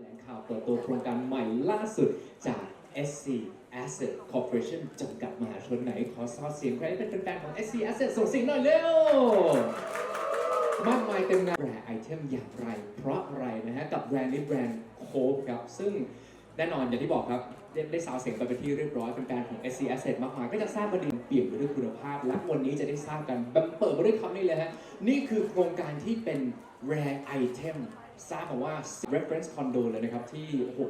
แถลงข่าวเปิดตัวโครงการใหม่ล่าสุดจาก SC Asset Corporation จำกัดมหาชนไหน ขอซอเสียงใครเป็นแฟนของ SC Asset ส่งเสียงหน่อยเร็ว มากมายเต็มงานแบรนด์ไอเทมอย่างไร เพราะอะไรนะฮะ กับแบรนด์นี้แบรนด์โคฟครับ ซึ่งแน่นอนอย่างที่บอกครับ ได้ได้สาวเสียงไปเป็นที่เรียบร้อยเป็นแฟนของ SC Asset มากมาย ก็จะทราบประเด็นเปลี่ยนไปด้วยคุณภาพ และวันนี้จะได้ทราบกันแบบเปิดมาด้วยคำนี้เลยฮะนี่คือโครงการที่เป็น rare item ทราบมาว่า reference condo เลยนะครับ ที่โอ้โห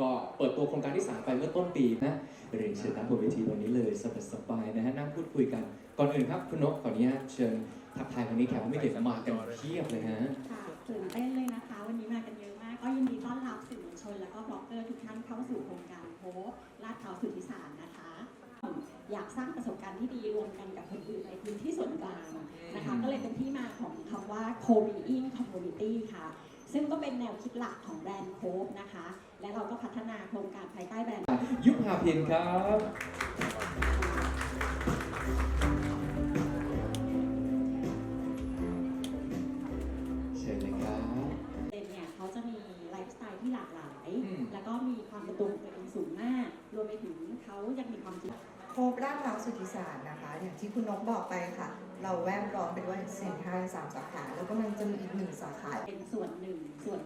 ก็เปิดตัวโครงการที่ 3 ไปเมื่อต้นปีนะเรียนเชิญนั่งบนเวทีตรงนี้เลยสบายๆนะฮะนั่งพูดคุยกัน ก่อนอื่นครับ คุณนกขออนุญาตเชิญทักทายวันนี้แขกผู้ไม่เกียรติมากันเพียบเลยฮะค่ะตื่นเต้นเลยนะคะ วันนี้มากันเยอะมาก ก็ยินดีต้อนรับสื่อมวลชน และก็บล็อกเกอร์ทุกท่านเข้าสู่โครงการโพสลาดพร้าสุทธิสารนะคะ อยากสร้างประสบการณ์ที่ดีรวมกันกับคนอื่นในพื้นที่ส่วนกลางนะคะ ก็เลยเป็นที่มาของคำว่า co-being community ค่ะ ซึ่งก็เป็นแนวคิดหลักของแบรนด์โคฟนะคะ และเราก็พัฒนาโครงการภายใต้แบรนด์ ยุคพาเพียนครับเชิญเลยครับเองเนี่ยเขาจะมีไลฟ์สไตล์ที่หลากหลายอืมแล้วก็มีความเป็นตัวของตัวเองสูงมาก รวมไปถึงเขายังมีความคิดโคบราชพร้าวสุทธิสารนะคะ อย่างที่คุณนกบอกไปค่ะ เราแวดล้อมไปด้วยเซ็นทรัลสามสาขาแล้วก็มันจะมีอีกหนึ่งสาขา เป็นส่วนหนึ่งส่วน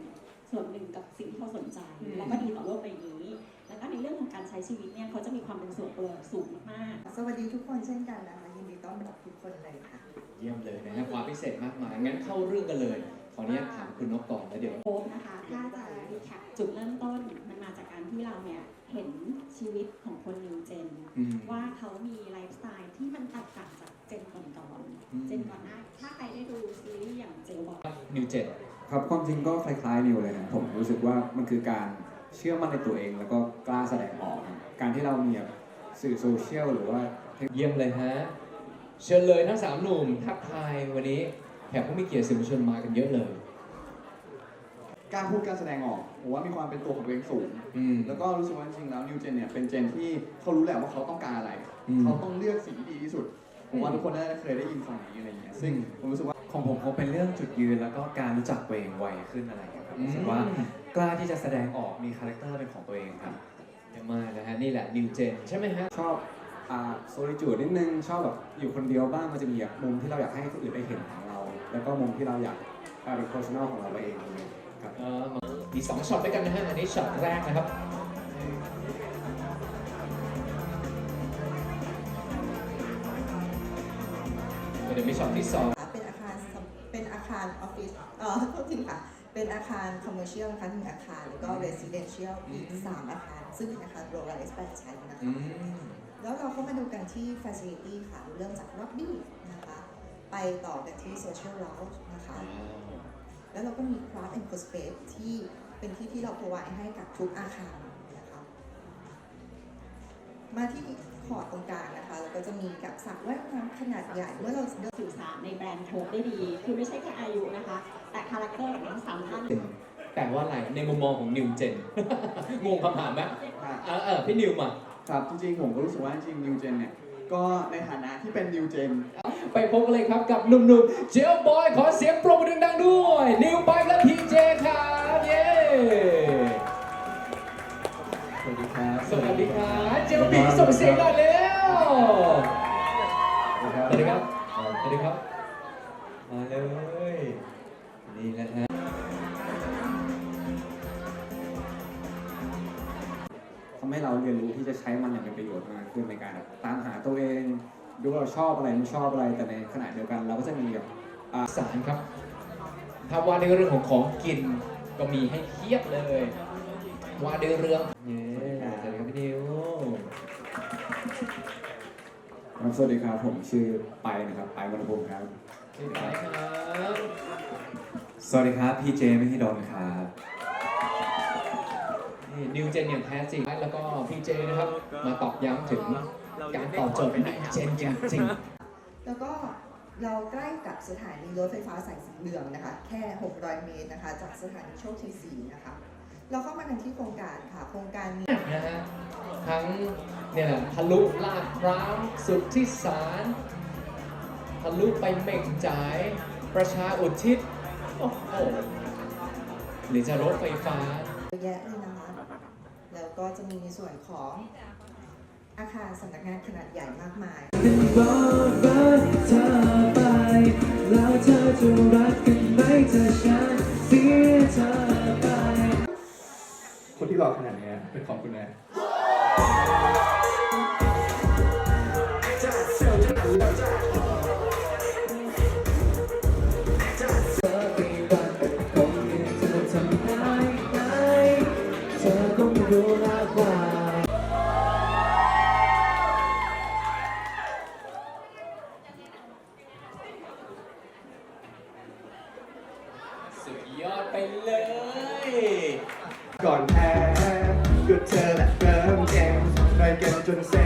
ส่วนหนึ่งกับสิ่งที่เขาสนใจ อืม แล้วก็ดีต่อโลกใบนี้ แล้วก็ในเรื่องของการใช้ชีวิตเนี่ยเขาจะมีความเป็นส่วนตัวสูงมากสวัสดีทุกคนเช่นกันนะคะยินดีต้อนรับทุกคนเลยค่ะ เยี่ยมเลยนะฮะความพิเศษมากมายงั้นเข้าเรื่องกันเลย ขออนุญาตถามคุณนกก่อนแล้วเดี๋ยวๆโค้ชนะคะถ้าจะรีแคปจุดเริ่มต้นมันมาจากการที่เราเนี่ยเห็นชีวิตของคนนิวเจน อืม ว่าเขามีไลฟ์สไตล์ที่มันแตกต่างจาก เจนก่อนอืมๆเจนก่อนหน้าถ้าใครได้ดูซีรีส์อย่างเจลบอกนิวเจนครับความจริงก็คล้ายๆนิวเลยนะผมรู้สึกว่ามันคือการเชื่อมั่นในตัวเองแล้วก็กล้าแสดงออกครับการที่เรามีแบบสื่อโซเชียลหรือว่าเยี่ยมเลยฮะเชิญเลยทั้งสามหนุ่มทักทายวันนี้แขกผู้มีเกียรติสื่อมวลชนมากันเยอะเลย การพูดการแสดงออกผมว่ามีความเป็นตัวของตัวเองสูงอืมแล้วก็รู้สึกว่าจริงๆแล้วนิวเจนเนี่ยเป็นเจนที่เขารู้แหละว่าเขาต้องการอะไรอืมเขาต้องเลือกสิ่งที่ดีที่สุด ผมว่าทุกคนน่าจะเคยได้ยินคำนี้อะไรอย่างเงี้ยซึ่งผมรู้สึกว่าของผมคงเป็นเรื่องจุดยืนแล้วก็การรู้จักตัวเองไวขึ้นอะไรอย่างเงี้ยครับรู้สึกว่าอืมกล้าที่จะแสดงออกมีคาแรคเตอร์เป็นของตัวเองครับเยี่ยมมากนะฮะนี่แหละนิวเจนใช่ไหมฮะชอบอ่าโซลิจูดนิดนึงชอบแบบอยู่คนเดียวบ้างมันจะมีแบบมุมที่เราอยากให้คนอื่นได้เห็นของเรา แล้วก็มุมที่เราอยากอ่าเป็น personal ของเราเองอะไรเงี้ยครับ เอ่อมีสองช็อตด้วยกันนะฮะอันนี้ช็อตแรกนะครับ เดี๋ยวมีช็อตที่สองเป็นอาคารสำเป็นอาคารออฟฟิศเอ่อโทษทีค่ะ เป็นอาคารคอมเมอร์เชียลนะคะหนึ่งอาคาร แล้วก็เรสซิเดนเชียลอีกสามอาคาร ซึ่งเป็นอาคารโรลไลส์แปดชั้นนะอืคะมแล้วเราก็มาดูกันที่ Facility ค่ะ เริ่มจาก Lobby นะคะ ไปต่อกันที่ Social Lounge นะคะ แล้วเราก็มี Craft and Co Space ที่เป็นที่ที่เรา provide ให้กับทุกอาคารนะคะ มาที่คอร์ดตรงกลางนะคะแล้วก็จะมีกับสระว่ายน้ำขนาดใหญ่เมื่อเราเดินสื่อสารในแบรนด์โทบได้ดี คือไม่ใช่แค่อายุนะคะ แต่คาแรคเตอร์ของทั้งสามท่านแปลว่าอะไรในมุมมองของนิวเจน งงคำถามไหมอะเออเออพี่นิวมาครับจริงๆ ผมก็รู้สึกว่าจริงๆนิวเจนเนี่ย ก็ในฐานะที่เป็นนิวเจน ไปพบกันเลยครับกับหนุ่มๆเจลบอยขอเสียงปรบมือดังๆด้วย นิวไปและ วัสดีครับเจลบีส่งเสียงหน่อยเร็วสวัสดีครับสวัสดีครับ มาเลย นี่แหละฮะทำให้เราเรียนรู้ที่จะใช้มันอย่างเป็นประโยชน์มากขึ้นในการแบบตามหาตัวเองดูว่าเราชอบอะไรไม่ชอบอะไรแต่ในขณะเดียวกัน เราก็จะมีแบบสารครับ ถ้าว่าในเรื่องของของกินก็มีให้เทียบเลย ว่าในเรื่อง ครับสวัสดีครับผมชื่อไปนะครับไปวรรณพงศ์ครับสวัสดีครับสวัสดีครับพีเจไม่ให้ดอนครับนี่นิวเจนอย่างแท้จริงแล้วก็พี่เจนะครับ มาตอกย้ำถึงการตอบโจทย์นิวเจนจริงแล้วก็เราใกล้กับสถานีรถไฟฟ้าสายสีเหลืองนะคะ แค่ 600 เมตรนะคะ จากสถานีโชคชัย4นะคะ เราเข้ามากันที่โครงการค่ะ โครงการมีๆนะฮะทั้ง เนี่ยแหละทะลุลาดพร้าวสุดที่สารทะลุไปเม่งจ่าย ประชาอุทิศโอ้โหหรือจะรถไฟฟ้าเยอะแยะเลยนะคะ แล้วก็จะมีส่วนของอาคารสำนักงานขนาดใหญ่มากมายบอกรักเธอไป แล้วเธอจะรักกันไหมถ้าฉันเสียเธอไป คนที่หล่อขนาดนี้เป็นของคุณแม่ ยอดไปเลย ก่อนแพ้ก็เธอแหละเริ่มเก่งไปกันจนเซ็จ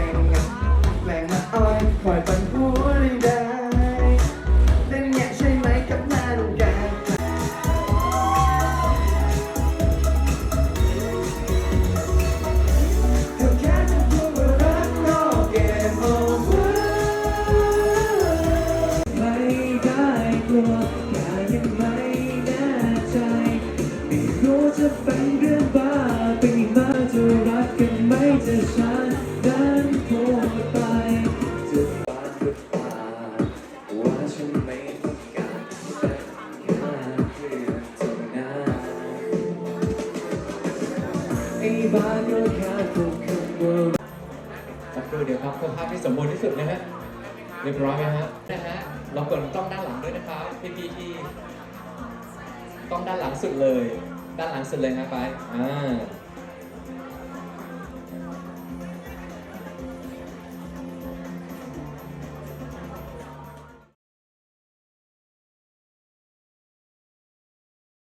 ไอ้บ้าก็แค่พูดคำว่าสักครู่เดียวครับคือภาพที่สมบูรณ์ที่สุดนะฮะเรียบร้อยไหมฮะนะฮะเรากดกล้องด้านหลังด้วยนะครับพี่พี่ที่กล้องด้านหลังสุดเลย ด้านหลังสุดเลยฮะไปอ่า